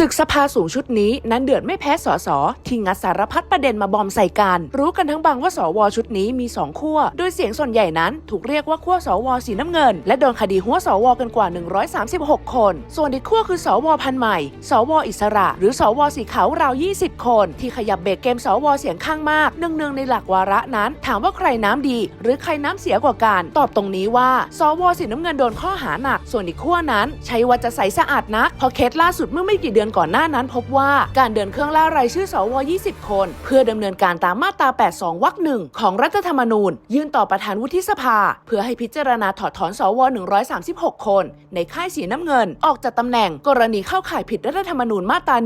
ศึกสภาสูงชุดนี้นั้นเดือดไม่แพ้สสที่งัดสารพัดประเด็นมาบอมใส่กัน รู้กันทั้งบางว่าสวชุดนี้มีสองขั้ว โดยเสียงส่วนใหญ่นั้นถูกเรียกว่าขั้วสวสีน้ำเงิน และโดนคดีหัวสวกันกว่า 136 คน ส่วนอีกขั้วคือสวพันธ์ใหม่ สวอิสระ หรือสวสีขาวราว 20 คน ที่ขยับเบรกเกมสวเสียงข้างมากเนืองๆในหลักวาระนั้น ถามว่าใครน้ำดี หรือใครน้ำเสียกว่ากัน ตอบตรงนี้ว่า สวสีน้ำเงินโดนข้อหาหนัก ส่วนอีกขั้วนั้น ใช้ว่าจะใสสะอาดนักเพอเคสล่าสุดเมื่อไม่กี่เดือนก่อนหน้านั้นพบว่าการเดินเครื่องล่ารายชื่อสว 20 คน เพื่อดำเนินการตามมาตรา 82 วรรคหนึ่งของรัฐธรรมนูญ ยื่นต่อประธานวุฒิสภา เพื่อให้พิจารณาถอดถอนสว 136 คน ในค่ายสีน้ำเงิน ออกจากตำแหน่งกรณีเข้าข่ายผิดรัฐธรรมนูญมาตรา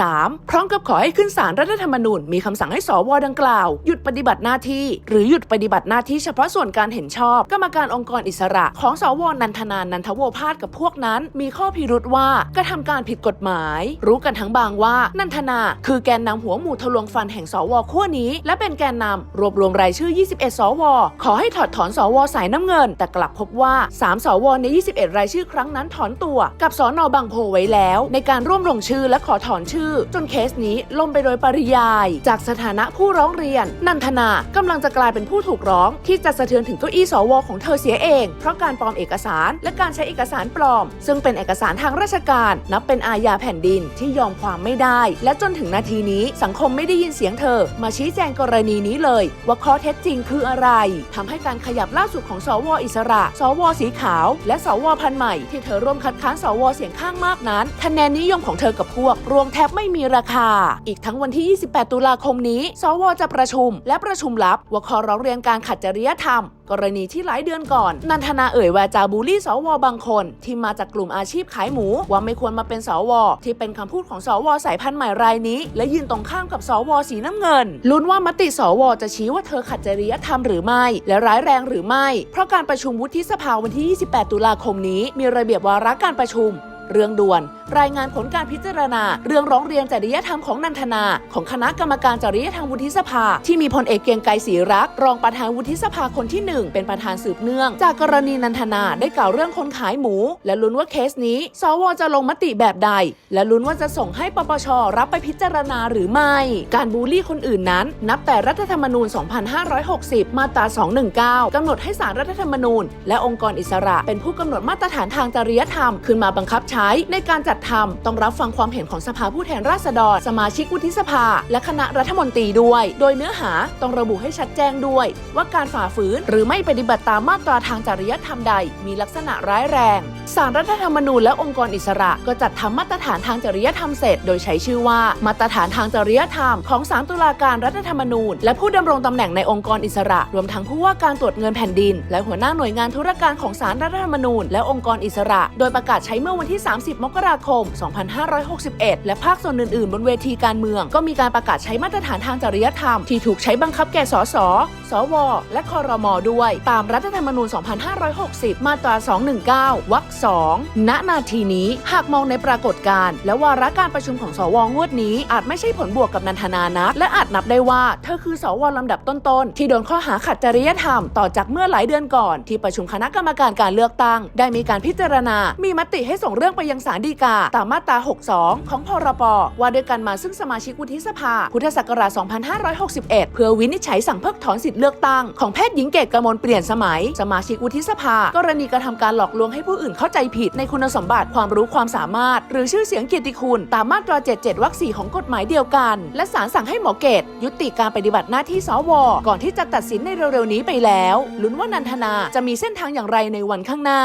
113 พร้อมกับขอให้ขึ้นศาลรัฐธรรมนูญมีคำสั่งให้สวดังกล่าว หยุดปฏิบัติหน้าที่ หรือหยุดปฏิบัติหน้าที่เฉพาะส่วนการเห็นชอบ กรรมการองค์กรอิสระของสวนันทนานนันทโวพาสกับพวกนั้น มีข้อพิรุษว่ากระทำการผิดกฎหมายรู้กันทั้งบางว่านันทนา คือแกนนำหัวหมู่ทะลวงฟันแห่งสวขั้วนี้ และเป็นแกนนำรวบรวมรายชื่อ 21 สว ขอให้ถอดถอนสวสายน้ำเงิน แต่กลับพบว่า 3 สวใน 21 รายชื่อครั้งนั้นถอนตัว กับสอนอบางโพไว้แล้ว ในการร่วมลงชื่อและขอถอนชื่อ จนเคสนี้ล่มไปโดยปริยาย จากสถานะผู้ร้องเรียน นันทนากำลังจะกลายเป็นผู้ถูกร้อง ที่จะสะเทือนถึงเก้าอี้สวของเธอเสียเอง เพราะการปลอมเอกสาร และการใช้เอกสารปลอม ซึ่งเป็นเอกสารทางราชการ นับเป็นอาญาแผ่นดินที่ยอมความไม่ได้ และจนถึงนาทีนี้สังคมไม่ได้ยินเสียงเธอ มาชี้แจงกรณีนี้เลย ว่าข้อเท็จจริงคืออะไรทำให้การขยับล่าสุดของสวอิสระ สวสีขาว และสวพันธ์ใหม่ ที่เธอร่วมคัดค้านสวเสียงข้างมากนั้น คะแนนนิยมของเธอกับพวก รวมแทบไม่มีราคา อีกทั้งวันที่ 28 ตุลาคมนี้ สวจะประชุม และประชุมลับว่าข้อร้องเรียนการขัดจริยธรรม กรณีที่หลายเดือนก่อน นันทนาเอ่ยวาจาบูลลี่สวบางคน ที่มาจากกลุ่มอาชีพขายหมูว่าไม่ควรมาเป็นสว ที่เป็นคำพูดของสวสายพันธุ์ใหม่รายนี้ และยืนตรงข้ามกับสวสีน้ำเงิน ลุ้นว่ามติสวจะชี้ว่าเธอขัดจริยธรรมหรือไม่ และร้ายแรงหรือไม่ เพราะการประชุมวุฒิสภาวันที่ 28 ตุลาคมนี้ มีระเบียบวาระการประชุม เรื่องด่วน รายงานผลการพิจารณา เรื่องร้องเรียนจริยธรรมของนันทนา ของคณะกรรมการจริยธรรมวุฒิสภา ที่มีพลเอกเกียงไกรศรีรัก รองประธานวุฒิสภาคนที่หนึ่งเป็นประธานสืบเนื่อง จากกรณีนันทนาได้กล่าวเรื่องคนขายหมู และลุ้นว่าเคสนี้ สวจะลงมติแบบใด และลุ้นว่าจะส่งให้ปปชรับไปพิจารณาหรือไม่ การบูลลี่คนอื่นนั้น นับแต่รัฐธรรมนูญ 2560 มาตรา 219 กำหนดให้สารรัฐธรรมนูญ และองค์กรอิสระ เป็นผู้กำหนดมาตรฐานทางจริยธรรมขึ้นมาบังคับใช้ในการจัดทำต้องรับฟังความเห็นของสภาผู้แทนราษฎร สมาชิกวุฒิสภา และคณะรัฐมนตรีด้วย โดยเนื้อหาต้องระบุให้ชัดแจ้งด้วย ว่าการฝ่าฝืนหรือไม่ปฏิบัติตามมาตราทางจริยธรรมใด มีลักษณะร้ายแรงสารรัฐธรรมนูญและองค์กรอิสระก็จัดทำมาตรฐานทางจริยธรรมเสร็จ โดยใช้ชื่อว่ามาตรฐานทางจริยธรรมของศาลตุลาการรัฐธรรมนูญ และผู้ดำรงตำแหน่งในองค์กรอิสระ รวมทั้งผู้ว่าการตรวจเงินแผ่นดิน และหัวหน้าหน่วยงานธุรการของศาลรัฐธรรมนูญ และองค์กรอิสระ โดยประกาศใช้เมื่อวันที่ 30 มกราคม 2561 และภาคส่วนอื่นๆ บนเวทีการเมือง ก็มีการประกาศใช้มาตรฐานทางจริยธรรม ที่ถูกใช้บังคับแก่สส สว และคอรมอด้วย ตามรัฐธรรมนูญ 2560 มาตรา 219 วรรค 2 ณ นาทีนี้ หากมองในปรากฏการณ์และวาระการประชุมของสวงวดนี้ อาจไม่ใช่ผลบวกกับนันทนานะ และอาจนับได้ว่า เธอคือสวลำดับต้นๆ ที่โดนข้อหาขัดจริยธรรมต่อจากเมื่อหลายเดือนก่อน ที่ประชุมคณะกรรมการการเลือกตั้ง ได้มีการพิจารณา มีมติให้ส่งเรื่องไปยังศาลฎีกาตามมาตรา 62 ของพรปว่าด้วยการมาซึ่งสมาชิกวุฒิสภา พุทธศักราช 2561 เพื่อวินิจฉัยสั่งเพิกถอนสิทธิเลือกตั้งของแพทย์หญิงเกตกมลเปลี่ยนสมัย สมาชิกวุฒิสภา กรณีกระทำการหลอกลวงให้ผู้อื่นเข้าใจผิดในคุณสมบัติความรู้ความสามารถ หรือชื่อเสียงเกียรติคุณ ตามมาตรา 77 วรรค 4 ของกฎหมายเดียวกัน และศาลสั่งให้หมอเกต ยุติการปฏิบัติหน้าที่สว ก่อนที่จะตัดสินในเร็วๆนี้ไปแล้ว ลุ้นว่านันทนาจะมีเส้นทางอย่างไรในวันข้างหน้า